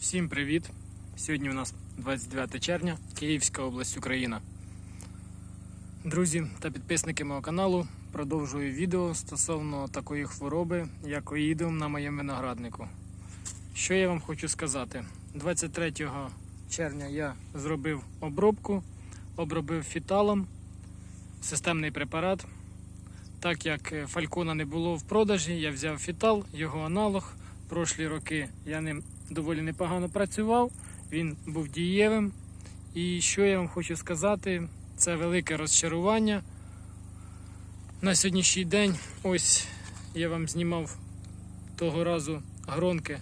Всім привіт! Сьогодні у нас 29 червня, Київська область, Україна. Друзі та підписники мого каналу продовжую відео стосовно такої хвороби, як оїдіум на моєму винограднику. Що я вам хочу сказати? 23 червня я зробив обробку, обробив фіталом системний препарат. Так як е, фалькона не було в продажі, я взяв фітал, його аналог. Прошлі роки я ним доволі непогано працював, він був дієвим. І що я вам хочу сказати, це велике розчарування. На сьогоднішній день, ось я вам знімав того разу гронки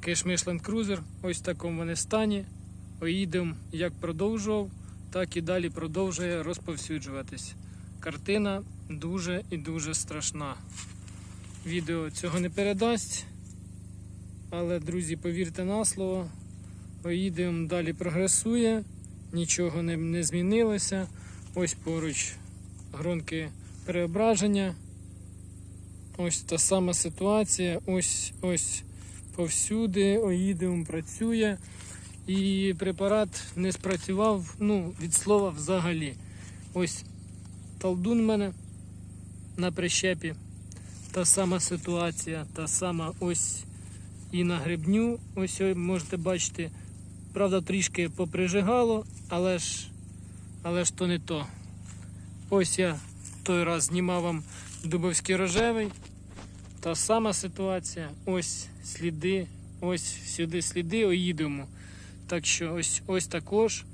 Киш Мишленд Крузер. Ось в такому вони стані. Оїдем як продовжував, так і далі продовжує розповсюджуватись. Картина дуже і дуже страшна. Відео цього не передасть. Але, друзі, повірте на слово, Оїдеум далі прогресує, нічого не, не змінилося. Ось поруч гронки переображення. Ось та сама ситуація. Ось ось повсюди Оїдеум працює. І препарат не спрацював ну, від слова взагалі. Ось талдун в мене на прищепі. Та сама ситуація, та сама ось і на гребню. Ось ось можете бачити. Правда, трішки поприжигало, але ж, але ж то не то. Ось я той раз знімав вам дубовський рожевий. Та сама ситуація. Ось сліди, ось сюди сліди оїдемо. Так що ось ось також.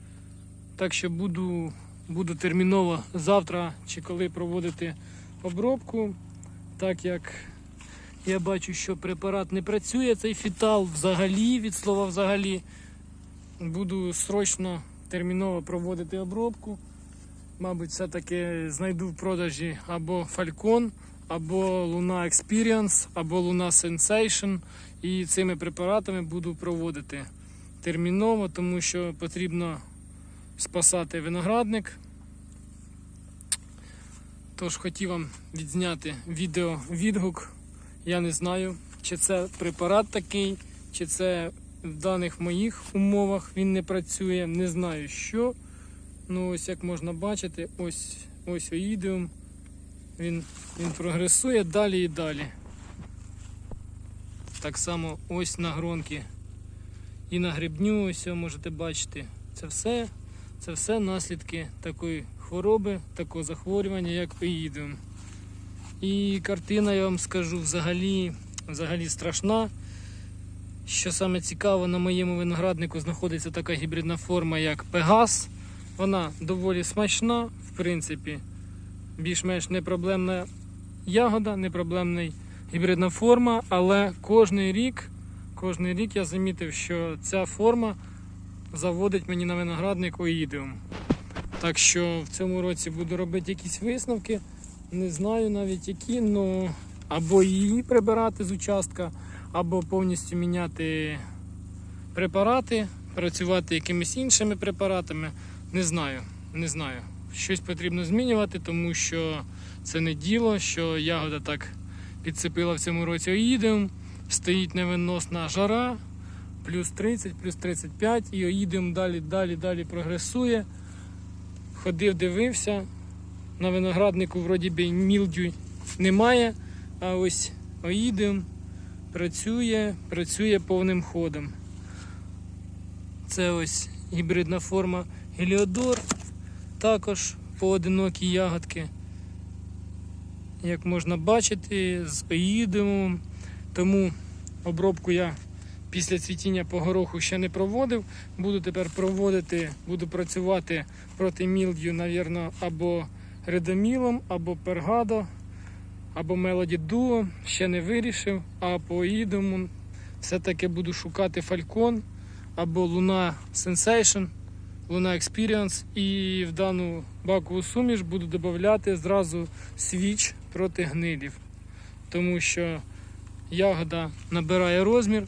Так що буду, буду терміново завтра чи коли проводити обробку. Так як я бачу, що препарат не працює, цей фітал взагалі, від слова взагалі. Буду срочно терміново проводити обробку. Мабуть, все-таки знайду в продажі або Falcon, або Luna Experience, або Luna Sensation. І цими препаратами буду проводити терміново, тому що потрібно спасати виноградник. Тож хотів вам відзняти відео відгук. Я не знаю, чи це препарат такий, чи це в даних моїх умовах він не працює. Не знаю що. Ну ось як можна бачити, ось ось оїдіум. Він, він прогресує далі і далі. Так само ось на гронки і на грибню, ось можете бачити. Це все, це все наслідки такої хвороби, такого захворювання, як оїдіум. І картина, я вам скажу, взагалі, взагалі страшна. Що саме цікаво, на моєму винограднику знаходиться така гібридна форма, як Пегас. Вона доволі смачна, в принципі, більш-менш непроблемна ягода, непроблемна гібридна форма, але кожний рік, кожний рік я замітив, що ця форма заводить мені на виноградник оїдіум. Так що в цьому році буду робити якісь висновки. Не знаю навіть які, ну або її прибирати з участка, або повністю міняти препарати, працювати якимись іншими препаратами. Не знаю, не знаю. Щось потрібно змінювати, тому що це не діло, що ягода так підцепила в цьому році оїдеум, стоїть невиносна жара, плюс 30, плюс 35, і оїдеум далі, далі, далі прогресує. Ходив, дивився. На винограднику вроді би мілдю немає, а ось оїдем працює, працює повним ходом. Це ось гібридна форма Геліодор, також поодинокі ягодки. Як можна бачити, з оїдемом. Тому обробку я після цвітіння по гороху ще не проводив. Буду тепер проводити, буду працювати проти мілдю, навірно, або редомілом, або пергадо, або мелоді дуо. Ще не вирішив. А по ідому все-таки буду шукати Falcon або Luna Sensation, Luna Experience. І в дану бакову суміш буду додати зразу свіч проти гнилів. Тому що ягода набирає розмір,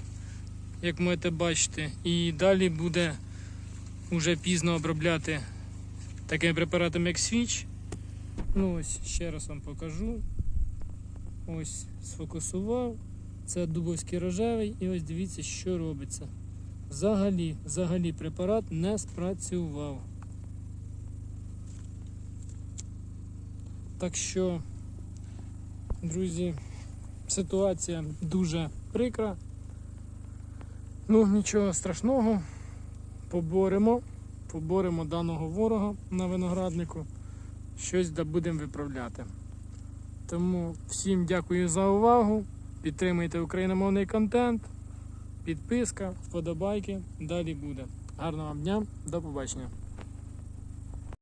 як можете бачити, і далі буде вже пізно обробляти таким препаратом, як свіч. Ну ось ще раз вам покажу. Ось сфокусував. Це дубовський рожевий, і ось дивіться, що робиться. Взагалі, взагалі препарат не спрацював. Так що, друзі, ситуація дуже прикра. Ну, нічого страшного. Поборемо, поборемо даного ворога на винограднику. Щось будемо виправляти. Тому всім дякую за увагу. Підтримуйте україномовний контент. Підписка, вподобайки. Далі буде. Гарного вам дня, до побачення.